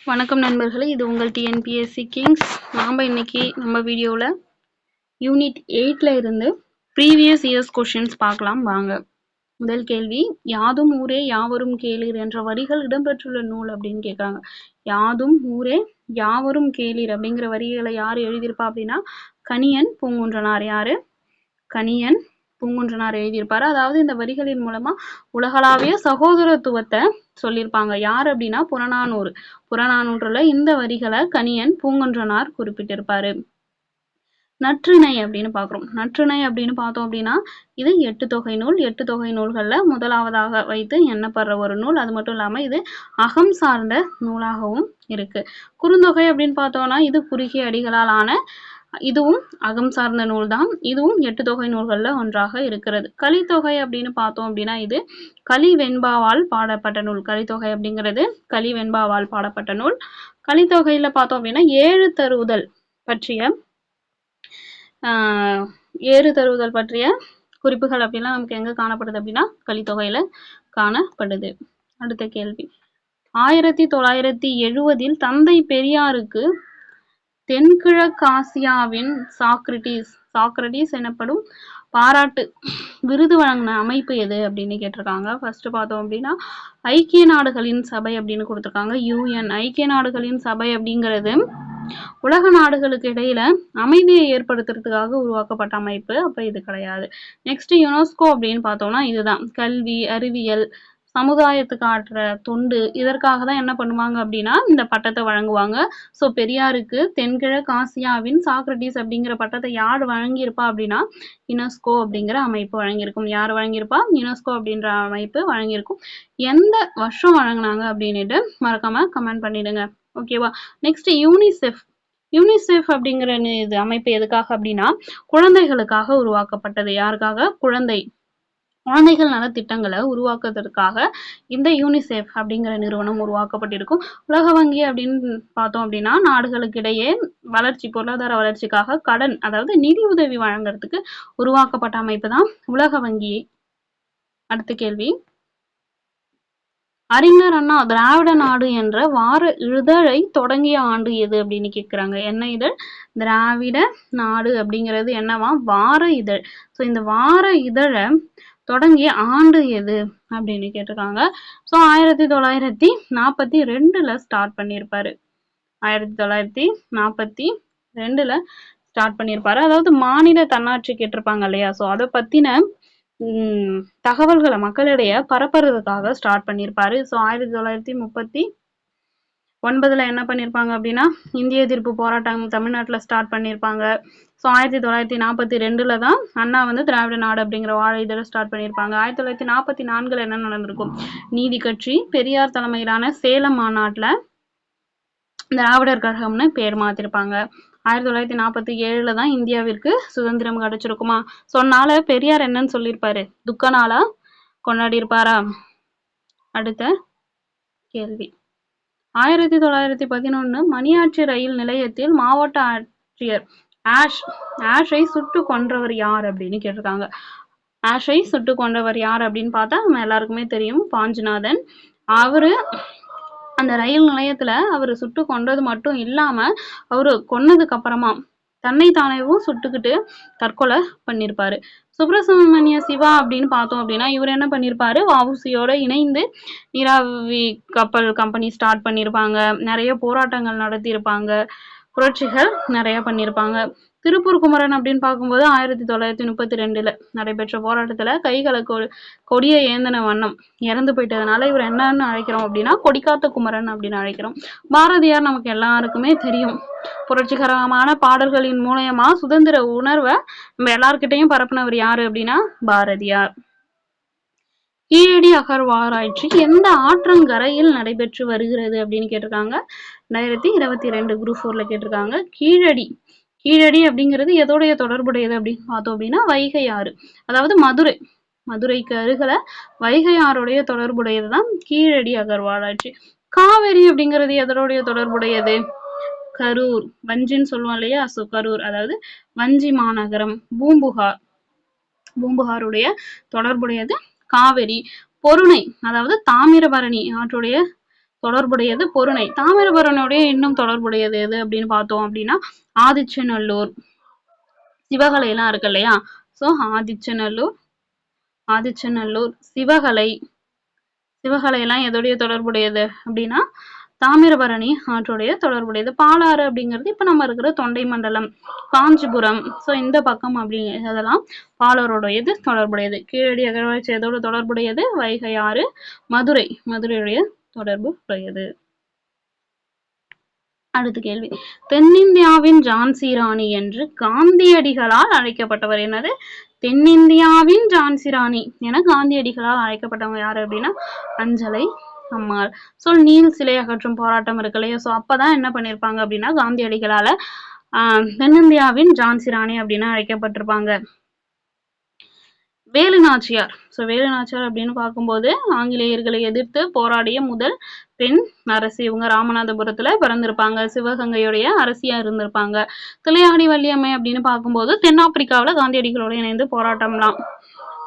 வணக்கம் நண்பர்களே இது உங்கள் டிஎன்பிஎஸ்சி கிங்ஸ் நாம் இன்னைக்கு நம்ம வீடியோவில் யூனிட் எயிட்ல இருந்து ப்ரீவியஸ் இயர்ஸ் கொஷின்ஸ் பார்க்கலாம். வாங்க. முதல் கேள்வி யாதும் ஊரே யாவரும் கேளீர் என்ற வரிகள் இடம்பெற்றுள்ள நூல் அப்படின்னு கேட்குறாங்க யாதும் ஊரே யாவரும் கேளீர் அப்படிங்கிற வரிகளை யார் எழுதியிருப்பா அப்படின்னா கணியன் பூங்குன்றனார். யாரு? கணியன் பூங்குன்றனார் எழுதியிருப்பாரு. அதாவது இந்த வரிகளின் மூலமா உலகளாவிய சகோதரத்துவத்தை சொல்லியிருப்பாங்க. யார் அப்படின்னா புறநானூறு. புறநானூற்றுல இந்த வரிகளை கணியன் பூங்குன்றனார் குறிப்பிட்டிருப்பாரு. நற்றிணை அப்படின்னு பார்க்குறோம். நற்றிணை அப்படின்னு பார்த்தோம் அப்படின்னா இது எட்டு தொகை நூல். எட்டு தொகை நூல்களில் முதலாவதாக வைத்து எண்ணப்படுற ஒரு நூல். அது மட்டும் இல்லாமல் இது அகம் சார்ந்த நூலாகவும் இருக்கு. குறுந்தொகை அப்படின்னு பார்த்தோம்னா இது குறுகிய அடிகளால் ஆன இதுவும் அகம் சார்ந்த நூல் தான் இதுவும் எட்டு தொகை நூல்களில் ஒன்றாக இருக்கிறது. கலித்தொகை அப்படின்னு பார்த்தோம் அப்படின்னா இது கலி வெண்பாவால் பாடப்பட்ட நூல். கலித்தொகை அப்படிங்கிறது கலி வெண்பாவால் பாடப்பட்ட நூல். கலித்தொகையில் பார்த்தோம் அப்படின்னா ஏழு தருவுதல் பற்றிய ஆஹ் ஏறு தருவுதல் பற்றிய குறிப்புகள் அப்படிலாம் நமக்கு எங்க காணப்படுது அப்படின்னா கலித்தொகையில காணப்படுது. அடுத்த கேள்வி. ஆயிரத்தி தொள்ளாயிரத்தி எழுவதில் தந்தை பெரியாருக்கு தென்கிழக்காசியாவின் சாக்ரட்டிஸ் சாக்ரட்டிஸ் எனப்படும் பாராட்டு விருது வழங்கின அமைப்பு எது அப்படின்னு கேட்டிருக்காங்க. ஃபர்ஸ்ட் பார்த்தோம் அப்படின்னா ஐக்கிய நாடுகளின் சபை அப்படின்னு கொடுத்துருக்காங்க. யூஎன் ஐக்கிய நாடுகளின் சபை அப்படிங்கிறது உலக நாடுகளுக்கு இடையில அமைதியை ஏற்படுத்துறதுக்காக உருவாக்கப்பட்ட அமைப்பு. அப்ப இது கிடையாது. நெக்ஸ்ட் யுனெஸ்கோ அப்படின்னு பார்த்தோம்னா இதுதான். கல்வி அறிவியல் சமுதாயத்துக்கு ஆற்ற தொண்டு இதற்காக தான் என்ன பண்ணுவாங்க அப்படின்னா இந்த பட்டத்தை வழங்குவாங்க. ஸோ பெரியாருக்கு தென்கிழக்கு ஆசியாவின் சாக்ரட்டிஸ் அப்படிங்கிற பட்டத்தை யார் வழங்கியிருப்பா அப்படின்னா யுனெஸ்கோ அப்படிங்கிற அமைப்பு வழங்கியிருக்கும். யார் வழங்கியிருப்பா? யுனெஸ்கோ அப்படின்ற அமைப்பு வழங்கியிருக்கும். எந்த வருஷம் வழங்கினாங்க அப்படின்னுட்டு மறக்காம கமெண்ட் பண்ணிடுங்க. ஓகேவா நெக்ஸ்ட் யூனிசெஃப் யூனிசெஃப் அப்படிங்கிற இது அமைப்பு எதுக்காக அப்படின்னா குழந்தைகளுக்காக உருவாக்கப்பட்டது. யாருக்காக? குழந்தை. குழந்தைகள் நல திட்டங்களை உருவாக்குவதற்காக இந்த யூனிசெஃப் அப்படிங்கிற நிறுவனம் உருவாக்கப்பட்டிருக்கும். உலக வங்கி அப்படின்னு பார்த்தோம் அப்படின்னா நாடுகளுக்கு இடையே வளர்ச்சி பொருளாதார வளர்ச்சிக்காக கடன் அதாவது நிதி உதவி வழங்குறதுக்கு உருவாக்கப்பட்ட அமைப்பு தான் உலக வங்கி. அடுத்த கேள்வி. அறிஞர் அண்ணா திராவிட நாடு என்ற வார இதழை தொடங்கிய ஆண்டு எது அப்படின்னு கேக்குறாங்க. என்ன இதழ்? திராவிட நாடு அப்படிங்கிறது என்னவா? வார இதழ். ஸோ இந்த வார இதழை தொடங்கிய ஆண்டு எது அப்படின்னு கேட்டிருக்காங்க. ஸோ ஆயிரத்தி தொள்ளாயிரத்தி நாற்பத்தி ரெண்டுல ஸ்டார்ட் பண்ணியிருப்பாரு. ஆயிரத்தி தொள்ளாயிரத்தி நாற்பத்தி ரெண்டுல ஸ்டார்ட் பண்ணியிருப்பாரு. அதாவது மாநில தன்னாட்சி கேட்டிருப்பாங்க இல்லையா? ஸோ அதை பத்தின உம் தகவல்களை மக்களிடையே பரப்புறதுக்காக ஸ்டார்ட் பண்ணியிருப்பாரு. ஸோ ஆயிரத்தி தொள்ளாயிரத்தி முப்பத்தி ஒன்பதுல என்ன பண்ணியிருப்பாங்க அப்படின்னா இந்திய எதிர்ப்பு போராட்டம் தமிழ்நாட்டுல ஸ்டார்ட் பண்ணியிருப்பாங்க ஸோ ஆயிரத்தி தொள்ளாயிரத்தி நாற்பத்தி ரெண்டில் தான் அண்ணா வந்து திராவிட நாடு அப்படிங்கிற வாழ இதழை ஸ்டார்ட் பண்ணியிருப்பாங்க ஆயிரத்தி தொள்ளாயிரத்தி நாற்பத்தி நான்கில் என்ன நடந்திருக்கும்? நீதி கட்சி பெரியார் தலைமையிலான சேலம் மாநாட்டுல திராவிடர் கழகம்னு பேர் மாத்திருப்பாங்க. ஆயிரத்தி தொள்ளாயிரத்தி நாற்பத்தி ஏழுல தான் இந்தியாவிற்கு சுதந்திரம் கிடைச்சிருக்குமா? சொன்னால பெரியார் என்னன்னு சொல்லியிருப்பாரு? துக்க நாளா கொண்டாடி இருப்பாரா அடுத்த கேள்வி. ஆயிரத்தி தொள்ளாயிரத்தி பதினொன்னு மணியாச்சி ரயில் நிலையத்தில் மாவட்ட ஆட்சியர் ஆஷ் ஆஷை சுட்டு கொன்றவர் யார் அப்படின்னு கேட்டிருக்காங்க. ஆஷை சுட்டு கொன்றவர் யார் அப்படின்னு பார்த்தா நம்ம எல்லாருக்குமே தெரியும் பாஞ்சுநாதன். அவரு அந்த ரயில் நிலையத்துல அவர் சுட்டு கொன்றது மட்டும் இல்லாம அவரு கொன்னதுக்கு அப்புறமா தன்னை தானேவும் சுட்டுக்கிட்டு தற்கொலை பண்ணியிருப்பாரு சுப்பிரசுமணிய சிவா அப்படின்னு பார்த்தோம் அப்படின்னா இவர் என்ன பண்ணியிருப்பாரு வஉசியோட இணைந்து நீராவி கப்பல் கம்பெனி ஸ்டார்ட் பண்ணியிருப்பாங்க நிறைய போராட்டங்கள் நடத்தியிருப்பாங்க. புரட்சிகள் நிறைய பண்ணியிருப்பாங்க திருப்பூர் குமரன் அப்படின்னு பார்க்கும்போது ஆயிரத்தி தொள்ளாயிரத்தி முப்பத்தி ரெண்டுல நடைபெற்ற போராட்டத்துல கைகளை கொ கொடியை ஏந்தின வண்ணம் இறந்து போயிட்டதுனால இவர் என்னன்னு அழைக்கிறோம் அப்படின்னா கொடிக்காத்த குமரன் அப்படின்னு அழைக்கிறோம். பாரதியார் நமக்கு எல்லாருக்குமே தெரியும். புரட்சிகரமான பாடல்களின் மூலயமா சுதந்திர உணர்வை நம்ம எல்லார்கிட்டயும் பரப்புனவர் யாரு அப்படின்னா பாரதியார். கீழடி அகழ்வாராய்ச்சி எந்த ஆற்றங்கரையில் நடைபெற்று வருகிறது அப்படின்னு கேட்டிருக்காங்க. ரெண்டாயிரத்தி இருபத்தி ரெண்டு குரூப் ஃபோர்ல கேட்டிருக்காங்க. கீழடி கீழடி அப்படிங்கிறது எதோடைய தொடர்புடையது அப்படின்னு பார்த்தோம் அப்படின்னா வைகை ஆறு. அதாவது மதுரை. மதுரைக்கு அருகில வைகை ஆறுடைய தொடர்புடையது தான் கீழடி அகழ்வாராய்ச்சி காவேரி அப்படிங்கிறது எதனுடைய தொடர்புடையது? கரூர். வஞ்சின்னு சொல்லுவோம் இல்லையா? ஸோ கரூர். அதாவது வஞ்சி மாநகரம் பூம்புகார். பூம்புகாருடைய தொடர்புடையது காவேரி. பொருணை அதாவது தாமிரபரணி ஆற்றுடைய தொடர்புடையது பொருணை. தாமிரபரணியுடைய இன்னும் தொடர்புடையது எது அப்படின்னு பார்த்தோம் அப்படின்னா ஆதிச்சநல்லூர். சிவகலை எல்லாம் இருக்கு இல்லையா? ஸோ ஆதிச்சநல்லூர் ஆதிச்சநல்லூர் சிவகலை. சிவகலை எல்லாம் எதோடைய தொடர்புடையது அப்படின்னா தாமிரபரணி ஆற்றுடைய தொடர்புடையது. பாலாறு அப்படிங்கிறது இப்ப நம்ம இருக்கிற தொண்டை மண்டலம் காஞ்சிபுரம். ஸோ இந்த பக்கம் அப்படி அதெல்லாம் பாலாரோடையது தொடர்புடையது. கீழடி அகழ்வாய்ச்சி எதோட தொடர்புடையது வைகை ஆறு மதுரை. மதுரையுடைய தொடர்பு உடையது. அடுத்த கேள்வி. தென்னிந்தியாவின் ஜான்சி ராணி என்று காந்தியடிகளால் அழைக்கப்பட்டவர் என்னது? தென்னிந்தியாவின் ஜான்சி ராணி என காந்தியடிகளால் அழைக்கப்பட்டவங்க யாரு அப்படின்னா? அஞ்சலை அம்மாள். ஸோ நீல் சிலை அகற்றும் போராட்டம் இருக்கு இல்லையா ஸோ அப்பதான் என்ன பண்ணியிருப்பாங்க அப்படின்னா காந்தியடிகளால ஆஹ் தென்னிந்தியாவின் ஜான்சி ராணி அப்படின்னு அழைக்கப்பட்டிருப்பாங்க. வேலு நாச்சியார் ஸோ வேலு நாச்சியார் அப்படின்னு பார்க்கும்போது ஆங்கிலேயர்களை எதிர்த்து போராடிய முதல் பெண் அரசி இவங்க ராமநாதபுரத்துல பிறந்திருப்பாங்க. சிவகங்கையுடைய அரசியா இருந்திருப்பாங்க. திளையாடி வள்ளியம்மை அப்படின்னு பார்க்கும்போது தென்னாப்பிரிக்காவுல காந்தியடிகளோட இணைந்து போராட்டம்லாம்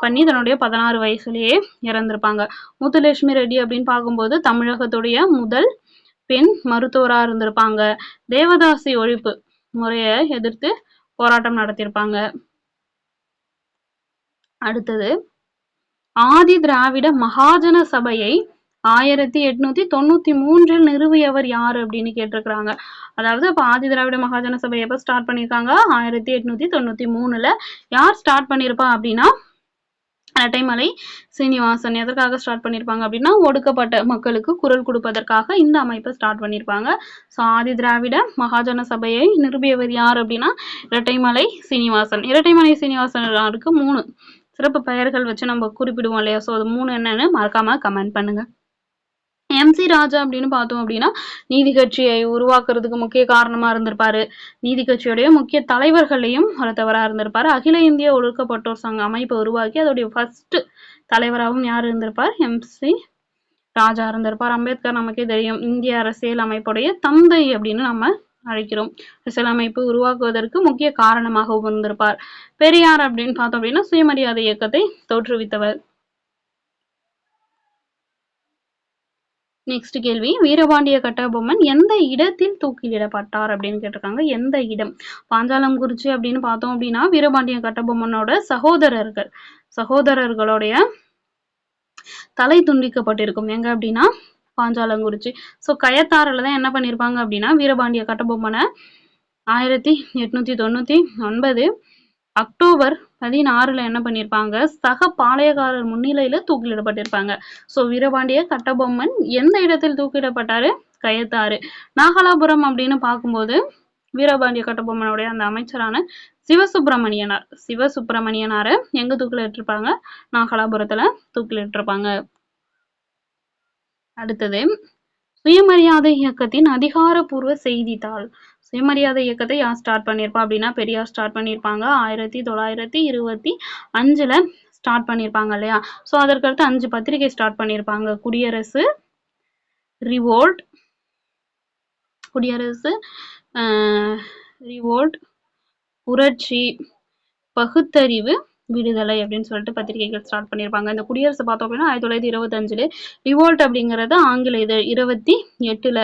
பண்ணி தன்னுடைய பதினாறு வயசுலயே இறந்திருப்பாங்க. முத்துலட்சுமி ரெட்டி அப்படின்னு பார்க்கும்போது தமிழகத்துடைய முதல் பெண் மருத்துவராக இருந்திருப்பாங்க. தேவதாசி ஒழிப்பு முறையை எதிர்த்து போராட்டம் நடத்தியிருப்பாங்க. அடுத்தது ஆதி திராவிட மகாஜன சபையை ஆயிரத்தி எட்நூத்தி தொண்ணூத்தி மூன்றில் நிறுவியவர் யாரு அப்படின்னு கேட்டிருக்கிறாங்க. அதாவது அப்ப ஆதி திராவிட மகாஜன சபை எப்ப ஸ்டார்ட் பண்ணியிருக்காங்க? ஆயிரத்தி எட்நூத்தி தொண்ணூத்தி மூணுல. யார் ஸ்டார்ட் பண்ணியிருப்பா அப்படின்னா இரட்டைமலை சீனிவாசன். எதற்காக ஸ்டார்ட் பண்ணியிருப்பாங்க அப்படின்னா ஒடுக்கப்பட்ட மக்களுக்கு குரல் கொடுப்பதற்காக இந்த அமைப்பை ஸ்டார்ட் பண்ணியிருப்பாங்க. ஸோ ஆதி திராவிட மகாஜன சபையை நிறுவியவர் யார் அப்படின்னா இரட்டைமலை சீனிவாசன். இரட்டைமலை சீனிவாசனுக்கு மூணு. சிறப்பு பெயர்கள் வச்சு நம்ம குறிப்பிடுவோம் இல்லையா? ஸோ அது மூணு என்னன்னு மறக்காம கமெண்ட் பண்ணுங்க. எம்சி ராஜா அப்படின்னு பார்த்தோம் அப்படின்னா நீதி கட்சியை உருவாக்குறதுக்கு முக்கிய காரணமா இருந்திருப்பாரு. நீதி கட்சியுடைய முக்கிய தலைவர்களையும் ஒருத்தவராக இருந்திருப்பாரு. அகில இந்திய ஒழுக்கப்பட்டோர் சங்க அமைப்பை உருவாக்கி அதோடைய ஃபர்ஸ்ட் தலைவராகவும் யார் இருந்திருப்பார்? எம்சி ராஜா இருந்திருப்பார். அம்பேத்கர் நமக்கே தெரியும். இந்திய அரசியல் அமைப்புடைய தந்தை அப்படின்னு நம்ம அழைக்கிறோம். அரசியலமைப்பு உருவாக்குவதற்கு முக்கிய காரணமாக உணர்ந்திருப்பார். பெரியார் அப்படின்னு பார்த்தோம் அப்படின்னா சுயமரியாதை இயக்கத்தை தோற்றுவித்தவர். நெக்ஸ்ட் கேள்வி. வீரபாண்டிய கட்டபொம்மன் எந்த இடத்தில் தூக்கிலிடப்பட்டார் அப்படின்னு கேட்டிருக்காங்க. எந்த இடம்? பாஞ்சாலங்குறிச்சி அப்படின்னு பார்த்தோம் அப்படின்னா வீரபாண்டிய கட்டபொம்மனோட சகோதரர்கள். சகோதரர்களுடைய தலை துண்டிக்கப்பட்டிருக்கும். எங்க அப்படின்னா பாஞ்சாலங்குறிச்சி ஸோ கயத்தாறுல தான் என்ன பண்ணியிருப்பாங்க அப்படின்னா வீரபாண்டிய கட்டபொம்மனை ஆயிரத்தி எட்நூத்தி தொண்ணூத்தி ஒன்பது அக்டோபர் பதினாறுல என்ன பண்ணியிருப்பாங்க சக பாளையக்காரர் முன்னிலையில தூக்கிலிடப்பட்டிருப்பாங்க. ஸோ வீரபாண்டிய கட்டபொம்மன் எந்த இடத்தில் தூக்கிடப்பட்டாரு? கயத்தாறு. நாகலாபுரம் அப்படின்னு பார்க்கும்போது வீரபாண்டிய கட்டபொம்மனுடைய அந்த அமைச்சரான சிவசுப்பிரமணியனார் சிவசுப்பிரமணியனாரை எங்க தூக்கிலிட்டிருப்பாங்க? நாகலாபுரத்துல தூக்கிலிட்டிருப்பாங்க. அடுத்தது சுயமரியாதை இயக்கத்தின் அதிகாரப்பூர்வ செய்தித்தாள். சுயமரியாதை இயக்கத்தை யார் ஸ்டார்ட் பண்ணியிருப்பா அப்படின்னா பெரியார் ஸ்டார்ட் பண்ணியிருப்பாங்க ஆயிரத்தி தொள்ளாயிரத்தி இருபத்தி அஞ்சுல ஸ்டார்ட் பண்ணியிருப்பாங்க இல்லையா? ஸோ அதற்கடுத்து அஞ்சு பத்திரிகை ஸ்டார்ட் பண்ணியிருப்பாங்க குடியரசு ரிவோல்ட் குடியரசு ரிவோல்ட் புரட்சி பகுத்தறிவு விடுதலை அப்படின்னு சொல்லிட்டு பத்திரிகைகள் ஸ்டார்ட் பண்ணியிருப்பாங்க. இந்த குடியரசு பார்த்தோம் அப்படின்னா ஆயிரத்தி தொள்ளாயிரத்தி இருபத்தஞ்சுல ரிவோல்ட் அப்படிங்கிறது ஆங்கில இது இருபத்தி எட்டுல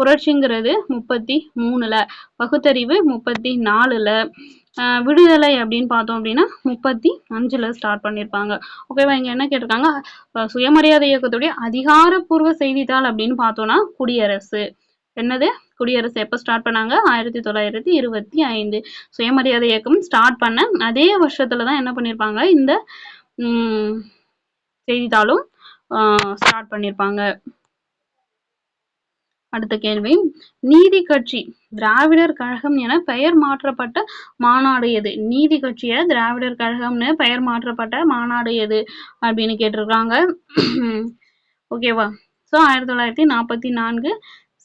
புரட்சிங்கிறது முப்பத்தி மூணுல பகுத்தறிவு முப்பத்தி நாலுல. விடுதலை அப்படின்னு பார்த்தோம் அப்படின்னா முப்பத்தி அஞ்சுல ஸ்டார்ட் பண்ணியிருப்பாங்க. ஓகேவா இங்க என்ன கேட்டிருக்காங்க? சுயமரியாதை இயக்கத்துடைய அதிகாரப்பூர்வ செய்தித்தாள் அப்படின்னு பார்த்தோம்னா குடியரசு. என்னது? குடியரசு எப்போ ஸ்டார்ட் பண்ணாங்க? ஆயிரத்தி தொள்ளாயிரத்தி இருபத்தி ஐந்து. சுயமரியாதை இயக்கம் ஸ்டார்ட் பண்ண அதே வருஷத்துல தான் என்ன பண்ணியிருப்பாங்க இந்த செய்தித்தாளும் ஸ்டார்ட் பண்ணியிருப்பாங்க அடுத்த கேள்வி. நீதி கட்சி திராவிடர் கழகம் என பெயர் மாற்றப்பட்ட மாநாடு எது? நீதி கட்சிய திராவிடர் கழகம்னு பெயர் மாற்றப்பட்ட மாநாடு எது? அப்படின்னு கேட்டிருக்காங்க. ஓகேவா? ஸோ ஆயிரத்தி தொள்ளாயிரத்தி நாற்பத்தி நான்கு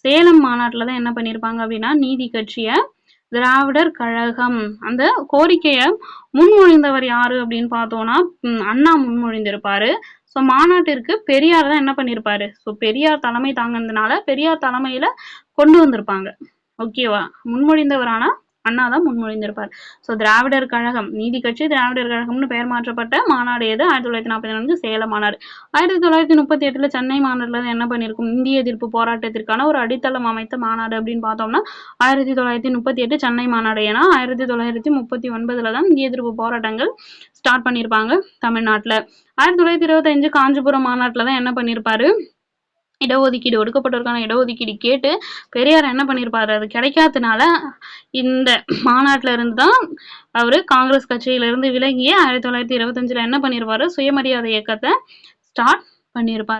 சேலம் மாநாட்டில் தான் என்ன பண்ணியிருப்பாங்க அப்படின்னா நீதி கட்சிய திராவிடர் கழகம் அந்த கோரிக்கையை முன்மொழிந்தவர் யாரு அப்படின்னு பார்த்தோம்னா அண்ணா முன்மொழிந்திருப்பாரு. ஸோ மாநாட்டிற்கு பெரியார் தான் என்ன பண்ணியிருப்பாரு ஸோ பெரியார் தலைமை தாங்கினதுனால பெரியார் தலைமையில கொண்டு வந்திருப்பாங்க. ஓகேவா முன்மொழிந்தவரானா அண்ணா தான் முன்மொழிந்திருப்பார். ஸோ திராவிடர் கழகம் நீதி கட்சி திராவிடர் கழகம்னு பெயர் மாற்றப்பட்ட மாநாடு எது? ஆயிரத்தி தொள்ளாயிரத்தி நாற்பத்தி நான்கு சேலம் மாநாடு. ஆயிரத்தி தொள்ளாயிரத்தி முப்பத்தி எட்டுல சென்னை மாநாட்டில் தான் என்ன பண்ணியிருக்கும் இந்திய எதிர்ப்பு போராட்டத்திற்கான ஒரு அடித்தளம் அமைத்த மாநாடு அப்படின்னு பார்த்தோம்னா ஆயிரத்தி தொள்ளாயிரத்தி முப்பத்தி எட்டு சென்னை மாநாடு. ஏன்னா ஆயிரத்தி தொள்ளாயிரத்தி முப்பத்தி ஒன்பதுல தான் இந்திய எதிர்ப்பு போராட்டங்கள் ஸ்டார்ட் பண்ணியிருப்பாங்க தமிழ்நாட்டில். ஆயிரத்தி தொள்ளாயிரத்தி இருபத்தஞ்சு காஞ்சிபுரம் மாநாட்டில் தான் என்ன பண்ணியிருப்பாரு இடஒதுக்கீடு ஒடுக்கப்பட்டோருக்கான இடஒதுக்கீடு கேட்டு பெரியார் என்ன பண்ணியிருப்பாரு அது கிடைக்காதனால இந்த மாநாட்டில் இருந்து தான் அவர் காங்கிரஸ் கட்சியில இருந்து விலகி ஆயிரத்தி தொள்ளாயிரத்தி இருபத்தஞ்சில் என்ன பண்ணியிருப்பாரு சுயமரியாதை இயக்கத்தை ஸ்டார்ட் பண்ணியிருப்பார்